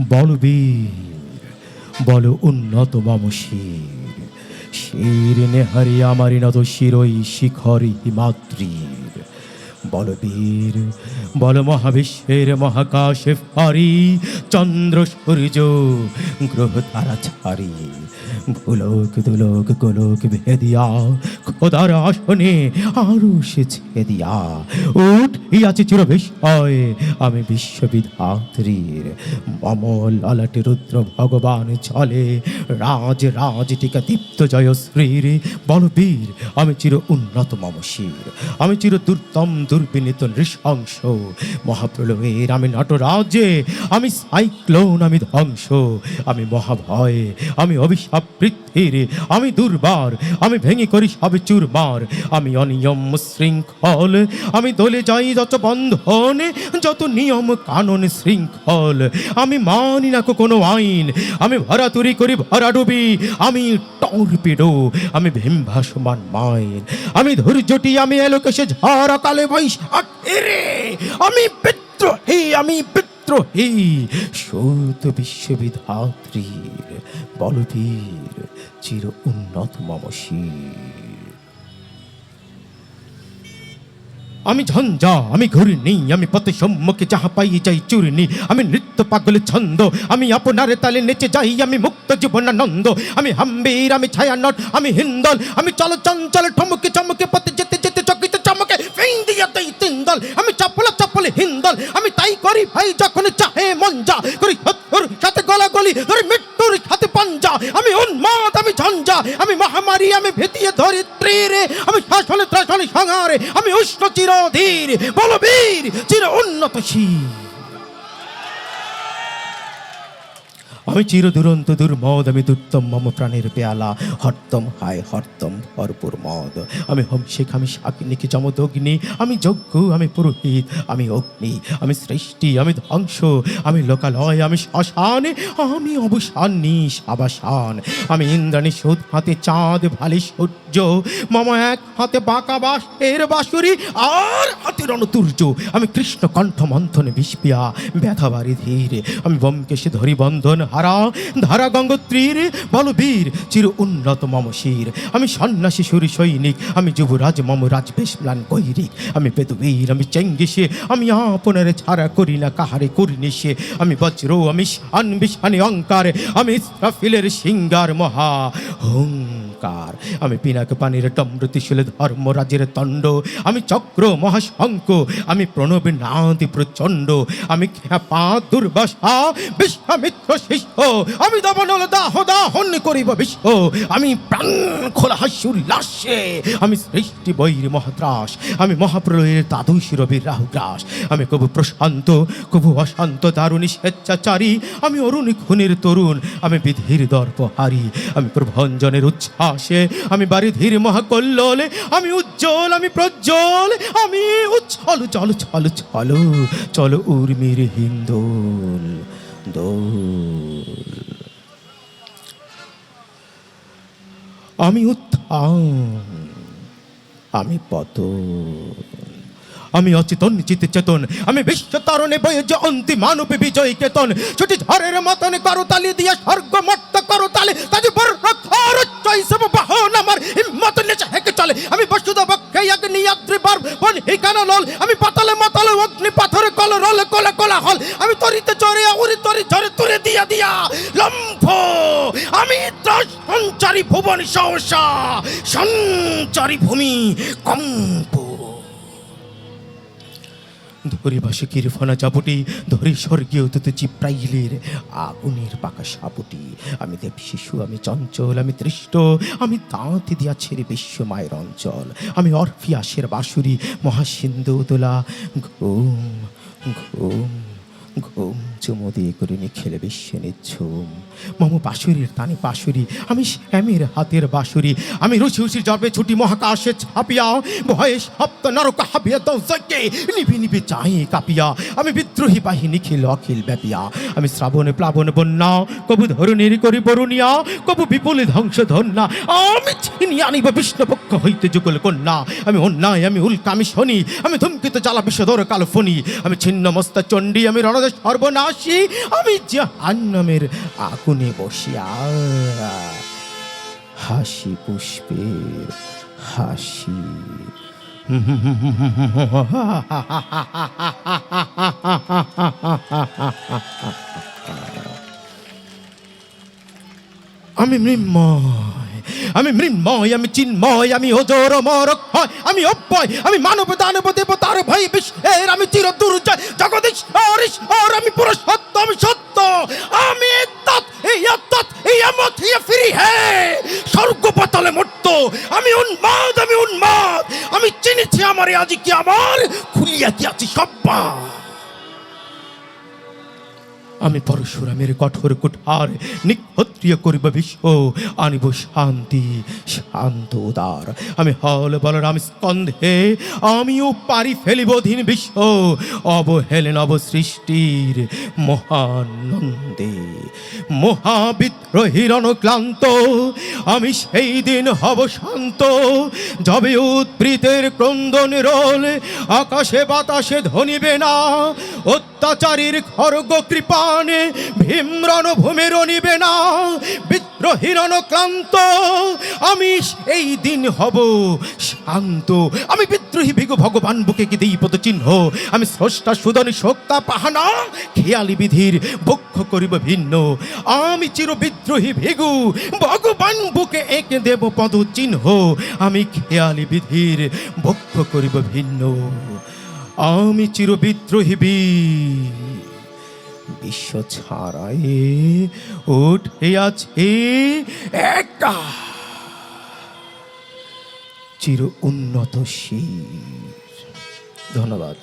বলবীর বল উন্নত মমশির। শির নেহারি আমারি নত শিরই শিখরি হিমাদ্রির। বলবীর বল মহাবিশ্বের মহাকাশে ফারি, চন্দ্র সূর্য গ্রহ তারা ছাড়ি। ভুলোক দুলোক, গোলোক ভেদিয়া খোদার আসনে আরও সে ছেদিয়া উঠ আছে চির বিস্ময় আমি বিশ্ববিধাত্রীর মমল ললাটে রুদ্র ভগবান চলে। রাজ রাজ টিকা দীপ্ত জয় শ্রীর বলবীর। আমি চির উন্নত মমশির আমি চির দুর্দম, দুর্বিনীত, নৃশংস। মহাপ্রলয়ের আমি নটরাজে। আমি সাইক্লোন, আমি ধ্বংস। আমি মহাভয়, আমি অভিশাপ বৃদ্ধির আমি দুর্বার, আমি ভেঙে করি সবে চুরমার। আমি অনিয়ম শৃঙ্খল, আমি দলে যাই যত বন্ধন, যত নিয়ম কানন শৃঙ্খল। আমি মানি না কোনো আইন, আমি ভরাতুরি করি ভরা ডুবি, আমি টর্পিডো, আমি ভীমভাসমান মাইন। আমি ধৈর্যটি, আমি এলোকেশে ঝড় কালে বৈশাখ আমি বিদ্রোহী আমি বিদ্রোহী সৌত বিশ্ববিধাত্রীর বলবীর চির উন্নত মমশীর আমি ঝঞ্ঝা, আমি ঘুরিনি আমি পথে সম্মুখে যাহা পাই যাই চুরিনি আমি নৃত্য পাগল ছন্দ, আমি আপনার তালে নেচে যাই, আমি মুক্ত জীবনানন্দ। আমি হাম্বির, আমি ছায়ানট, আমি হিন্দল, আমি চল চঞ্চল, ঠমকে চমকে পথে যেতে যেতে চকিত চমকে ফিং তিন্দল। আমি চপল চপল হিন্দল, আমি তাই করি ভাই যখন চাহে মন যা করি সাথে গলাগলি, ধরে মৃত্যুর সাথে পাঞ্জা আমি উন্মাদ আমি ঝঞ্ঝা, আমি মহামারী, আমি ভেতিয়ে ধরিত্রী রে আমি শাসনে ত্রাসনে সংহারে, আমি উষ্ণ চিরধীর, বলবীর, চির উন্নতশীল। আমি চির দুরন্ত দুর্মদ, আমি দুর্তম মম প্রাণের পেয়ালা, হরতম হায় হরতম ভরপুর মদ। আমি হংসিক, আমি শাকিনীকে চমদগ্নি আমি যজ্ঞ, আমি পুরোহিত, আমি অগ্নি, আমি সৃষ্টি, আমি ধ্বংস, আমি লোকালয়, আমি শ্মশান, আমি অবসান নিশ আবাসান আমি ইন্দ্রাণী সুদ হাতে চাঁদ, ভালি সূর্য, মম এক হাতে বাঁকা বাসের বাঁশুরি, আর হাতে রণতুর্য। আমি কৃষ্ণ কণ্ঠ মন্থনে বিষ্পিয়া, ব্যথা বাড়ি ধীরে। আমি বমকেশে ধরি বন্ধন হারা ধারা ধারা গঙ্গোত্রীর বলবীর চির উন্নত মম শির। আমি সন্ন্যাসী, সুর, সৈনিক, আমি যুবরাজ, মম রাজবেশ ম্লান কৈরিক। আমি বেদবীর আমি চেঙ্গিসে, আমি আপনারে ছাড়া করি না কাহারে করি সে আমি বজ্র, আমি শান বিশানি অঙ্কার, আমি ইসরাফিলের সিঙ্গার মহা। হুঙ্কার আমি পিনাক পানির টমৃতিশীল ধর্মরাজের তণ্ড। আমি চক্র মহাশঙ্ক আমি প্রণব নাদি প্রচণ্ড। আমি পা দুর্বাসা বিশ্বামিত্র শিষ্য। আমি দমনল দাহ দাহন করিব বিশ্ব। আমি প্রাণ খোলা হাস্যুল্লাসে আমি সৃষ্টি বৈর মহাত্রাস আমি মহাপ্রলয়ের দাদু শিরবীর রাহুগ্রাস। আমি কবু প্রশান্ত, কবু অশান্ত দারুণী স্বেচ্ছাচারী। আমি অরুণী খুনের তরুণ। আমি বিধির দর্পহারি। আমি প্রভঞ্জনের উচ্ছ্বাসে। আমি বারিধির মহাকল্লোলে, আমি উজ্জ্বল, আমি প্রজ্জ্বল, আমি উচ্ছল। চল চল চল চল উর্মির হিন্দোল, দোল। আমি উত্থান, আমি পতন। আমি অচেতন চিতে চেতন। আমি বিশ্ব তারণে বয়ে যে অন্তিম মানবে বিজয় কেতন। ছুটি ঝড়ের মতন করতালি দিয়ে স্বর্গ মট্ট করতালে তাজি বন হিকানো লল আমি পাতালে মাতালে অগ্নি পাথরে কল, রল কলে কলা হল আমি তরিতে চরে উড়ি তরি, ঝরে তুরে দিয়া দিয়া। লম্ফ, আমি সঞ্চারী ভুবন সহসা, সঞ্চারী ভূমি কম্প। ধরি বাসিকির ফনা চাপুটি ধরি স্বর্গীয় তুতে চিপ্রাইলের আগুনের পাকা সাপটি। আমি দেব শিশু, আমি চঞ্চল, আমি তৃষ্ট আমি তাঁতে দিয়া ছেড়ে বিশ্ব মায়ের অঞ্চল। আমি অর্ফিয়াসের বাঁশুরি, মহাসিন্ধু তোলা ঘুম ঘুম। চুমো দিয়ে করে খেলে বিশ্বে নিচ্ছুম। মম বাঁশুরির তানে বাঁশুরি, আমি শ্যামের হাতের বাঁশুরি, আমি রুচি রুচি জবে ছুটি মহাকাশে ছাপিয়া ভয়ে সপ্ত নরক হাবিয়া দৌসকে নিবি নিবি চাই কাপিয়া, আমি বিদ্রোহী বাহিনী খিল অখিল ব্যাপিয়া, আমি শ্রাবণে প্লাবন বন্যা, কবু ধরুণীর করি বরুণিয়া, কবু বিপুলে ধ্বংস ধন্যা আমি ছিনি আনিব বিষ্ণুপক্ষ হইতে যুগল কন্যা, আমি অন্যায়, আমি উল্কা, আমি শনি, আমি ধূমকিত জ্বালা বিষধর কাল ফণি আমি ছিন্ন মস্তা চণ্ডী, আমি রণদেশ সর্বনাশ হাসি আমি জাহান্নামের আগুনে বসিয়া হাসি পুষ্পের হাসি। আমি মৃন্ময় আমি মৃন্ময়, আমি চিন্ময়, আমি ওজর মরক হয়, আমি অব্যয়, আমি মানব দানব দেবতার ভাই বিশ্বের, আমি চির দুর্জয় জগদীশ্বর, ঈশ্বর, আমি পুরো সত্য। আমি সত্য আমি তৎ এই আমত হিয়া ফিরি হে। স্বর্গ পাতালে মর্ত আমি উন্মাদ আমি উন্মাদ। আমি চিনেছি আমার, আজি কি আমার? খুলিয়া কি আছি সব্বা আমি পরশুরামের কঠোর কুঠার নিক্ষত্রিয় করিব বিশ্ব আনিব শান্তি, শান্ত উদার। আমি হল বলরাম স্কন্ধে, আমিও পারি ফেলিব ধীন বিশ্ব অবহেলে নব সৃষ্টির মহানন্দে মহাবিদ্রোহীর অনুক্লান্ত। আমি সেই দিন হব শান্ত, যবে উদ্বৃতের ক্রন্দন রোল, আকাশে বাতাসে ধনিবে না। অত্যাচারীর খর্গ কৃপানে ভীমরণ ভূমির নিবে না বিদ্রোহীর ক্লান্ত। আমি এই দিন হব শান্ত। আমি বিদ্রোহী ভিগু ভগবান বুকে কি দিই পদ চিহ্ন? আমি স্রষ্টা সুদন শোক্তা পাহানা, খেয়ালি বিধির বক্ষ করিব ভিন্ন। আমি চির বিদ্রোহী ভিগু ভগবান বুকে এঁকে দেব পদ চিহ্ন। আমি খেয়ালি বিধির বক্ষ করিব ভিন্ন। আমি চিরবিদ্রোহী বীর। বিশ্ব ছাড়াই উঠে আছে একটা। চির উন্নত শির। ধন্যবাদ।